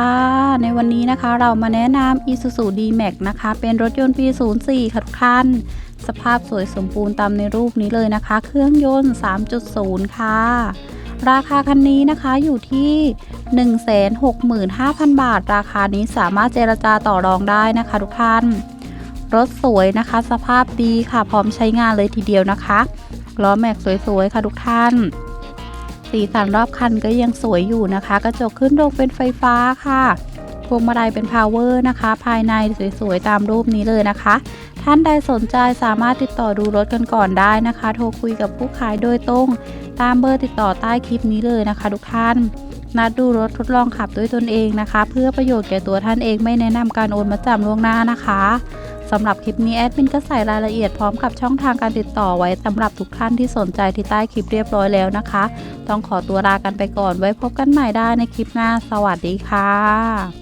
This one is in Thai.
ค่ะในวันนี้นะคะเรามาแนะนำ Isuzu D-Max นะคะ เป็นรถยนต์ปี 04ค่ะทุกท่านสภาพสวยสมบูรณ์ตามในรูปนี้เลยนะคะ เครื่องยนต์ 3.0 ค่ะ ราคาคันนี้นะคะอยู่ที่ 165,000 บาท ราคานี้สามารถเจรจาต่อรองได้นะคะทุกท่าน รถสวยนะคะ สภาพดีค่ะพร้อมใช้งานเลยทีเดียวนะคะล้อแม็กสวยๆ ค่ะทุกท่าน สีสันรอบคันก็ยังสวยอยู่นะคะ กระจกขึ้นลงเป็นไฟฟ้าค่ะพวงมาลัยเป็นพาวเวอร์นะคะ ภายในสวยๆ ตามรูปนี้เลยนะคะ ท่านใดสนใจสามารถติดต่อดูรถกันก่อนได้นะคะ โทรคุยกับผู้ขายโดยตรง ตามเบอร์ติดต่อใต้คลิปนี้เลยนะคะ ทุกท่าน นัดดูรถทดลองขับด้วยตนเองนะคะ เพื่อประโยชน์แก่ตัวท่านเองไม่แนะนำการโอนมาจำล่วงหน้านะคะ สำหรับคลิปนี้แอดมินก็ใส่รายละเอียดพร้อมกับช่องทางการติดต่อไว้สำหรับทุกท่านที่สนใจที่ใต้คลิปเรียบร้อยแล้วนะคะ ต้องขอตัวลากันไปก่อนไว้พบกันใหม่ได้ในคลิปหน้า สวัสดีค่ะ